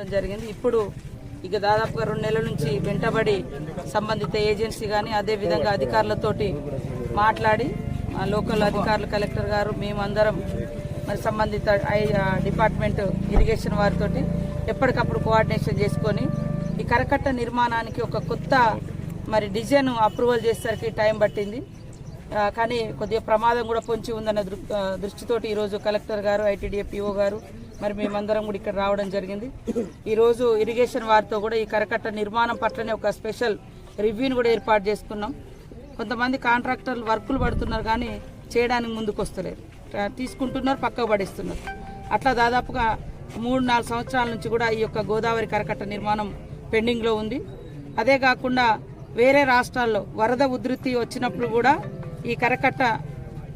రావడం జరిగింది. ఇప్పుడు ఇక దాదాపుగా రెండు నెలల నుంచి వెంటబడి సంబంధిత ఏజెన్సీ కానీ అదేవిధంగా అధికారులతోటి మాట్లాడి మా లోకల్ అధికారులు కలెక్టర్ గారు మేమందరం మరి సంబంధిత డిపార్ట్మెంట్ ఇరిగేషన్ వారితోటి ఎప్పటికప్పుడు కోఆర్డినేషన్ చేసుకొని ఈ కరకట్ట నిర్మాణానికి ఒక కొత్త మరి డిజైన్ అప్రూవల్ చేసేసరికి టైం పట్టింది. కానీ కొద్దిగా ప్రమాదం కూడా పొంచి ఉందన్న దృష్టితోటి ఈరోజు కలెక్టర్ గారు ఐటీడీఏ పిఓ గారు మరి మేమందరం కూడా ఇక్కడ రావడం జరిగింది. ఈరోజు ఇరిగేషన్ వారితో కూడా ఈ కరకట్ట నిర్మాణం పట్లనే ఒక స్పెషల్ రివ్యూని కూడా ఏర్పాటు చేసుకున్నాం. కొంతమంది కాంట్రాక్టర్లు వర్కులు పడుతున్నారు కానీ చేయడానికి ముందుకు వస్తలేరు తీసుకుంటున్నారు పక్కకు పడేస్తున్నారు. అట్లా దాదాపుగా మూడు నాలుగు సంవత్సరాల నుంచి కూడా ఈ యొక్క గోదావరి కరకట్ట నిర్మాణం పెండింగ్లో ఉంది. అదే కాకుండా వేరే రాష్ట్రాల్లో వరద ఉధృతి వచ్చినప్పుడు కూడా ఈ కరకట్ట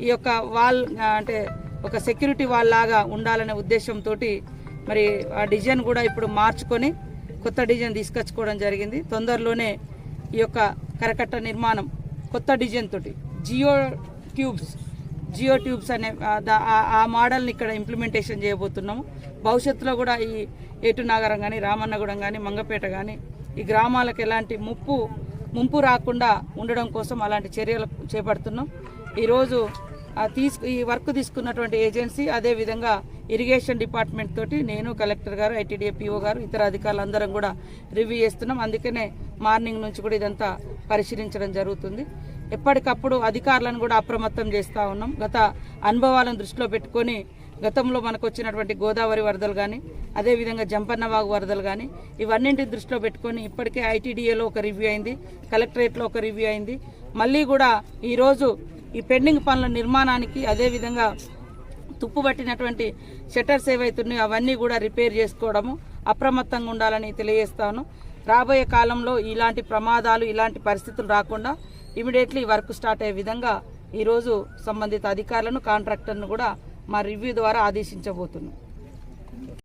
ఈ యొక్క వాల్ అంటే ఒక సెక్యూరిటీ వాళ్ళలాగా లాగా ఉండాలనే ఉద్దేశంతో మరి ఆ డిజైన్ కూడా ఇప్పుడు మార్చుకొని కొత్త డిజైన్ తీసుకొచ్చుకోవడం జరిగింది. తొందరలోనే ఈ యొక్క కరకట్ట నిర్మాణం కొత్త డిజైన్ తోటి జియో ట్యూబ్స్ జియో ట్యూబ్స్ అనే ఆ, దా- ఆ- ఆ మోడల్ని ఇక్కడ ఇంప్లిమెంటేషన్ చేయబోతున్నాము. భవిష్యత్తులో కూడా ఈ ఏటునాగరం కానీ రామన్నగూడెం కానీ మంగపేట కానీ ఈ గ్రామాలకు ఎలాంటి ముప్పు ముంపు రాకుండా ఉండడం కోసం అలాంటి చర్యలు చేపడుతున్నాం. ఈరోజు తీసుకు ఈ వర్క్ తీసుకున్నటువంటి ఏజెన్సీ అదేవిధంగా ఇరిగేషన్ డిపార్ట్మెంట్ తోటి నేను కలెక్టర్ గారు ఐటీడీఏ పిఓ గారు ఇతర అధికారులు అందరం కూడా రివ్యూ చేస్తున్నాం. అందుకనే మార్నింగ్ నుంచి కూడా ఇదంతా పరిశీలించడం జరుగుతుంది. ఎప్పటికప్పుడు అధికారులను కూడా అప్రమత్తం చేస్తూ ఉన్నాం. గత అనుభవాలను దృష్టిలో పెట్టుకొని గతంలో మనకు వచ్చినటువంటి గోదావరి వరదలు కానీ అదేవిధంగా జంపన్నవాగు వరదలు కానీ ఇవన్నింటిని దృష్టిలో పెట్టుకొని ఇప్పటికే ఐటీడీఏలో ఒక రివ్యూ అయింది కలెక్టరేట్లో ఒక రివ్యూ అయింది. మళ్ళీ కూడా ఈరోజు ఈ పెండింగ్ పనుల నిర్మాణానికి అదేవిధంగా తుప్పుబట్టినటువంటి షట్టర్స్ ఏవైతున్నాయో అవన్నీ కూడా రిపేర్ చేసుకోవడము అప్రమత్తంగా ఉండాలని తెలియజేస్తాను. రాబోయే కాలంలో ఇలాంటి ప్రమాదాలు ఇలాంటి పరిస్థితులు రాకుండా ఇమీడియట్లీ వర్క్ స్టార్ట్ అయ్యే విధంగా ఈరోజు సంబంధిత అధికారులను కాంట్రాక్టర్ను కూడా మా రివ్యూ ద్వారా ఆదేశించబోతున్నాం.